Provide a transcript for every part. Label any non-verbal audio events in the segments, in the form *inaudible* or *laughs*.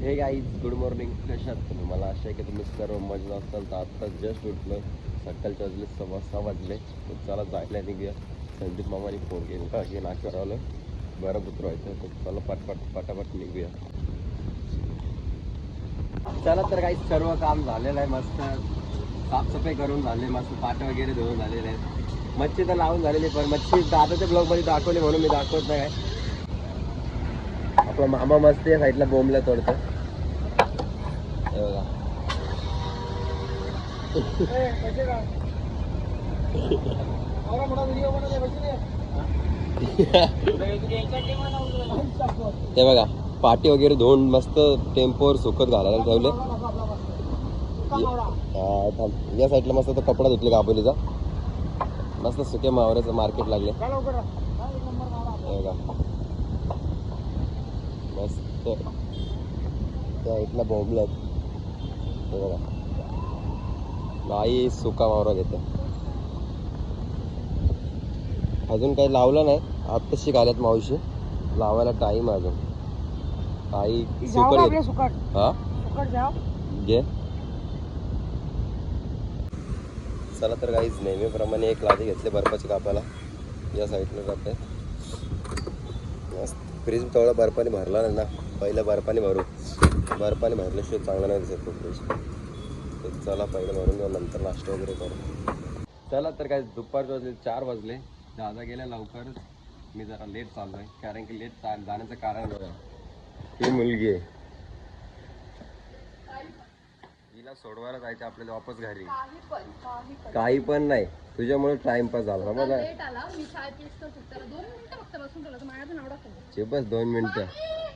हे guys good morning कशात तुम्ही? मला आशा आहे की तुम्ही सर्व मजा असाल. तर आत्ताच जस्ट उठलं सकाळच्या वाजले सव्वा सहा वाजले. तर चला जायला निघूया संदीप मामाने फोन केला. की नाश्ता आलं बरं उतरवायचं तर चला पटपट पटापट निघूया. चला तर काही सर्व काम झालेलं आहे. मस्त साफसफाई करून झाले. मस्त पाट वगैरे धुवून झालेले आहेत. मच्छी तर लावून झालेली पण मच्छी दादाच्या ब्लॉगमध्ये दाखवली म्हणून मी दाखवत नाही. आपला मामा मस्त या साईडला बोंबला तोडतो *laughs* *laughs* हे बघा. ते बघा पाटी वगैरे धुवून मस्त टेम्पोवर सुकत घालायला ठेवले. या साईडला मस्त तो कपडा धुतले काबोलीचा. मस्त सुके मावऱ्याचं मार्केट लागले. बघा. मस्त. त्या साईडला बोंबलत हे बघा. नाही सुका मावरा घेते. अजून काही लावलं नाही. आत्ताशी आल्यात मावशी. लावायला टाइम आहे अजून. काही सुकट. हा? घे. चला तर काहीच नेहमीप्रमाणे एक लादी घेतली बर्फाची कापायला. या साईडला जाते मस्त. फ्रीज तेवढा बर्फाने भरला नाही ना. पहिलं बर्फाने भरू. बर्फाने भरल्याशिवाय चांगला नाही दिसत तर चला पहिलं भरून घेऊ नंतर नाश्ता वगैरे करू. चला तर काय दुपारचे वाजले चार वाजले. दादा गेल्या लवकरच. मी जरा लेट चाललोय कारण की लेट जाण्याचं कारण बघा. ही मुलगी आहे. हिला सोडवायला जायचं आपल्याला वापस घरी. काही पण नाही. तुझ्यामुळे टाइमपास झाला. समजा लेट आला. मी चाय पीस करत होते. त्याला दोन मिनिटं फक्त बसून ठेवलं तर माझ्या नाव टाकलं चे बस दोन मिनिटं. चाललो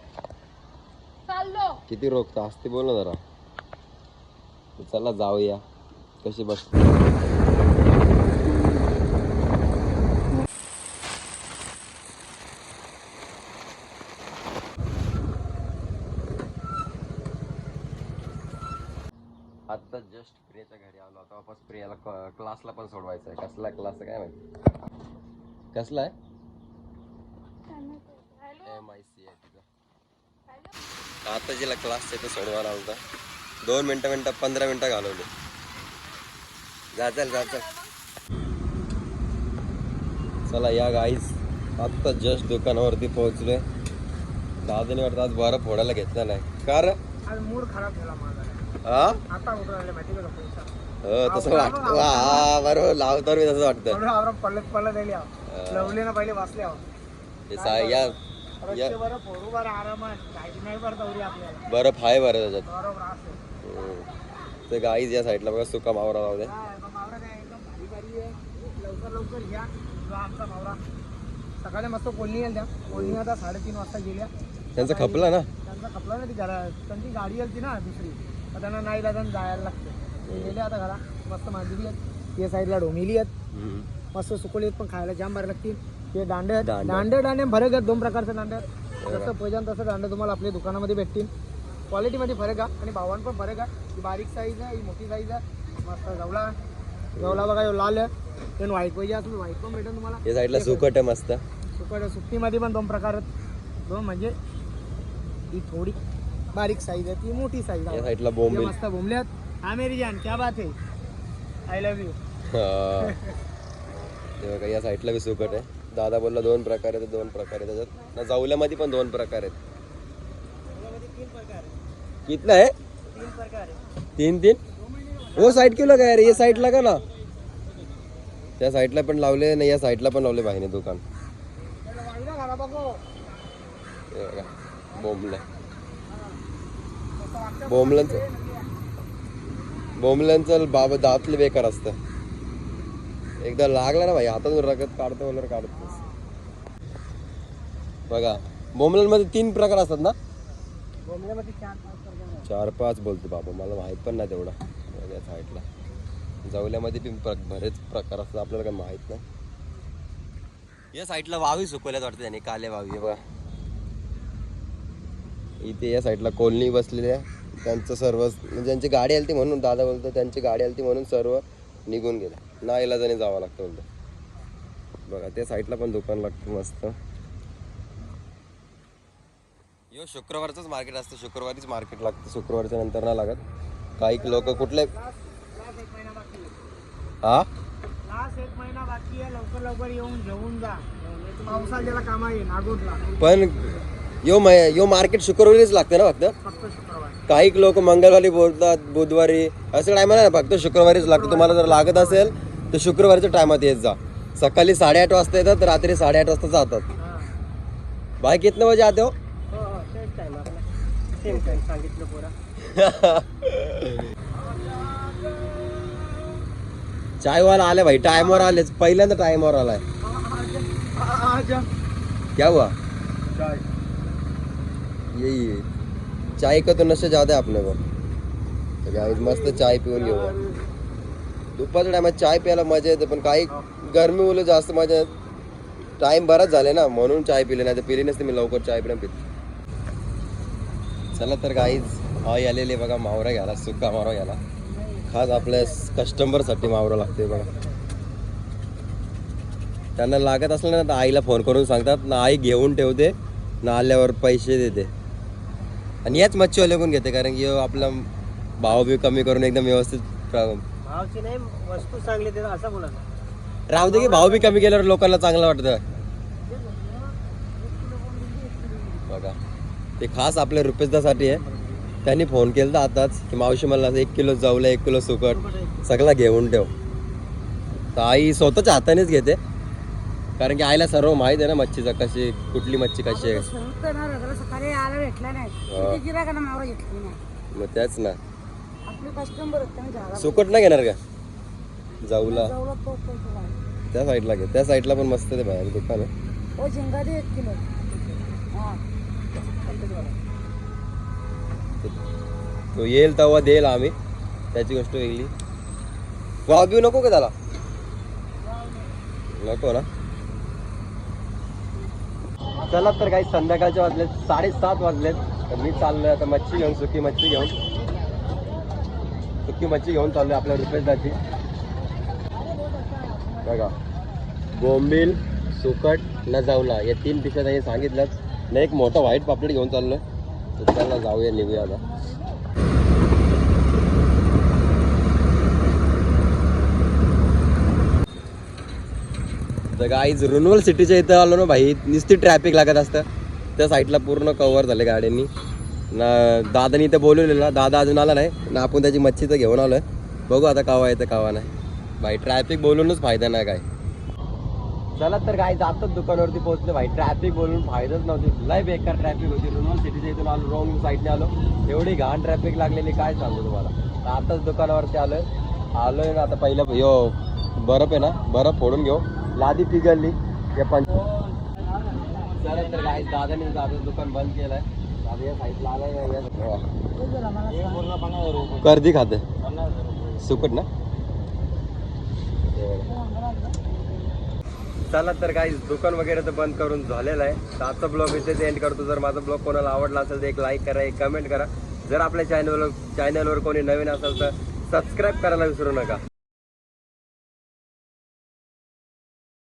किती रोखता? असते बोल ना जरा. चला जाऊया. कशी बस आता जस्ट प्रियाच्या घरी आलो. आता वापस प्रियाला क्लासला पण सोडवायचं आहे कसला क्लास काय माहिती? कसला आहे एम आय सी आहे तिचा आता जिला क्लास आहे तो सोडवायला होता दोन मिनटं मिनटं पंधरा मिनटं घालवले. जा चल जा चल चला या गाईज आत्ता जस्ट दुकानावरती पोहोचलोय. दादाने वाटतं आज बरं फोडायला घेतला नाही. का रे? आज मूड खराब झाला माझा. हा हो तसं वाटतं. बरोबर लावतो मी तसं वाटतं. लवले ना पहिले वाचले सा या रस्ते बरं फोडू बरं त्याच्यात. ते गाईज या साईडला बघा सुका मावरा लावू दे. काय, मग मावरा काय एकदम भारी भारी आहे. लवकर लवकर घ्या. जो आमचा मावरा. सकाळी मस्त कोलनी आल्या त्या. कोलनी आता साडेतीन वाजता गेल्या. त्यांचं खपलं ना? त्यांचा खपला ना ती घरा त्यांची गाडी आली ना दुसरी. त्यांना नाही लागून जायला लागतं. गेले आता घरा. मस्त मांजरी आहेत. ते साईडला डोमिली आहेत. मस्त सुकोली आहेत पण खायला जाम बरं लागतील. ते दांडे आहेत. दांडे. दांडे दांडे फरक आहेत. दोन प्रकारचे दांडे आहेत. जसं पैजान तसं दांडे तुम्हाला आपल्या दुकानामध्ये भेटतील. क्वालिटीमध्ये फरक आहे आणि भावान पण फरक आहे. ही बारीक साईज आहे ही मोठी साईज आहे. मस्त जवला जवला बघा ह्यो लाल आहे. पण व्हाईट पाहिजे असलं व्हाईट पण भेटेल तुम्हाला. या साईडला सुकट आहे मस्त. सुकट सुट्टीमध्ये पण दोन प्रकार आहेत. दोन म्हणजे ही थोडी बारीक साईज आहे ती मोठी साईज या आहे साईडला बोंबील. मस्त बोंबल्यात हा मेरी जान क्या बात है. आय लव्ह यू हा. ते बघा या साईडला बी सुकट आहे. दादा बोलला दोन प्रकार आहेत दोन प्रकार आहेत. त्याच्यात ना जाऊल्यामध्ये पण दोन प्रकार आहेत. तीन प्रकार आहे कितलं आहे? तीन तीन हो साईड केलं काय रे या साईडला का ना? त्या साईडला पण लावले ना या साईडला पण लावले बाईने दुकान. बोंबलं. बोंबलांचं बोंबलांचं बाबा दातले बेकार असतं. एकदा लागला ना भाई हातातून रगत काढतो वगैरे काढतोस बघा बोंबलांमध्ये तीन प्रकार असतात ना? चार पाच बोलतो बाबा मला माहीत पण नाही तेवढा. या साईडला जवल्यामध्ये पण प्र- बरेच प्रकार असतात आपल्याला काही माहीत नाही. या साईडला वावी सुकवल्यात वाटतं त्याने काले वावी बघा. इथे या साईडला कोलनी बसलेल्या त्यांचं सर्व म्हणजे ज्यांची गाडी आली ती म्हणून दादा बोलतो त्यांची गाडी आली ती म्हणून सर्व निघून गेला. ना इलाजाने जावं लागतं बोलतो बघा त्या साईडला पण दुकान लागतं मस्त. यो शुक्रवारचंच मार्केट असतं. शुक्रवारीच मार्केट लागतं. शुक्रवारच्या नंतर नाही लागत. काही लोक कुठले? हा? पण यो मै यो मार्केट शुक्रवारीच लागतं ना फक्त? फक्त शुक्रवार. काही लोक मंगळवारी बोलतात बुधवारी. असं टायमा नाही फक्त शुक्रवारीच लागतं. तुम्हाला जर लागत असेल तर शुक्रवारच्या टायमात येत जा. सकाळी साडेआठ वाजता येतात तर रात्री साडेआठ वाजता जातात. हा. बाय कितने बजे आते हो? हो हो तेच टाइम आपला. सेम टाइम सांगितलं पोरा. चायवाला आले भाई टायमवर आलेच पहिल्यांदा टायमवर आलाय. क्या हुआ? चाय. यही है। चाय का तो नशा ज्यादा है अपने को। तो मस्त चाय पिऊन घेऊ दुपारच्या टायमात चाय प्यायला मजा येते पण काही गरमी मुलं जास्त मजा टाइम बराच झाले ना म्हणून चाय पिले नाही तर पिली नसते मी लवकर चाय पिण्या पित. चला तर काहीच हॉय आलेले बघा मावरा घ्यायला सुका मावरा घ्यायला खास आपल्या कस्टमरसाठी मावरा लागते बघा. त्यांना लागत असलं ना तर आईला फोन करून सांगतात ना आई घेऊन ठेवते ना आल्यावर पैसे देते. आणि याच मच्छीवाले कोण घेते कारण की आपला भाव बी कमी करून एकदम व्यवस्थित भावची नाही वस्तू चांगली देतात असं बोला राहू दे की भाव बी कमी केल्यावर लोकांना चांगलं वाटतं. बघा ते खास आपल्या रुपेशदासाठी आहे. त्यांनी फोन केला आताच की मावशी मला एक किलो जाऊला एक किलो सुकट सगळा घेऊन ठेव. तर आई स्वतःच्या हातानेच घेते. कारण की आईला सर्व माहीत आहे ना मच्छीचा कशी कुठली मच्छी कशी आहे. सकाळी आला भेटला नाही. हा. किती गिरायकांना मावरा घेतली नाही. मग त्याच ना. आपले कस्टमर आहेत त्यांनी झाला सुकट नाही घेणार का? जाऊला. तो. त्या साईडला घे. त्या साईडला पण मस्त ते बाहेर दुकान आहे. ओ झिंगा दे एक किलो. हा. तो येईल तेव्हा देईल आम्ही. त्याची गोष्ट वेगळी. वाव बिव नको का त्याला? नको ना? चला तर काही संध्याकाळचे वाजलेत साडेसात वाजलेत. तर मी चाललोय आता मच्छी घेऊन सुकी मच्छी घेऊन. सुकी मच्छी घेऊन चाललोय आपल्या रुपेशदाची. बघा. बोंबील सुकट न जाऊला या तीन पिशव्या त्यांनी सांगितलंच नाही एक मोठा व्हाईट पापलेट घेऊन चाललोय. तर त्याला जाऊया निघूया आता. तर गाईज रुनवल सिटीच्या इथं आलो ना भाई नुसती ट्रॅफिक लागत असतं. त्या साईडला पूर्ण कव्हर झाले गाड्यांनी. ना दादानी इथं बोलवलेला दादा अजून आला नाही. ना आपण त्याची मच्छी तर घेऊन आलो बघू आता कावा येतं कावा नाही. भाई ट्रॅफिक बोलूनच फायदा नाही काय. चला तर काय जातच दुकानावरती पोहोचले. भाई ट्रॅफिक बोलून फायदाच नव्हती. लय बेकार ट्रॅफिक होती. रुनवल सिटीच्या इथून आलो रॉंग साईडने आलो. एवढी घाण ट्रॅफिक लागलेली काय सांगू तुम्हाला. आताच दुकानावरती आलोय. आलोय ना आता पहिलं यो बर्फ आहे ना बर्फ फोडून घेऊ. लादी पिघलली. या पण चला तर दादाने दादा दुकान बंद केलंय. आलाय कर्दी खाते. सुकट ना? चला तर काही दुकान वगैरे तर बंद करून झालेलं आहे. तर आजचा ब्लॉग इथेच एंड करतो. जर माझा ब्लॉग कोणाला आवडला असेल तर एक लाईक करा एक कमेंट करा. जर आपल्या चॅनलवर चॅनलवर कोणी नवीन असेल तर सबस्क्राईब करायला विसरू नका.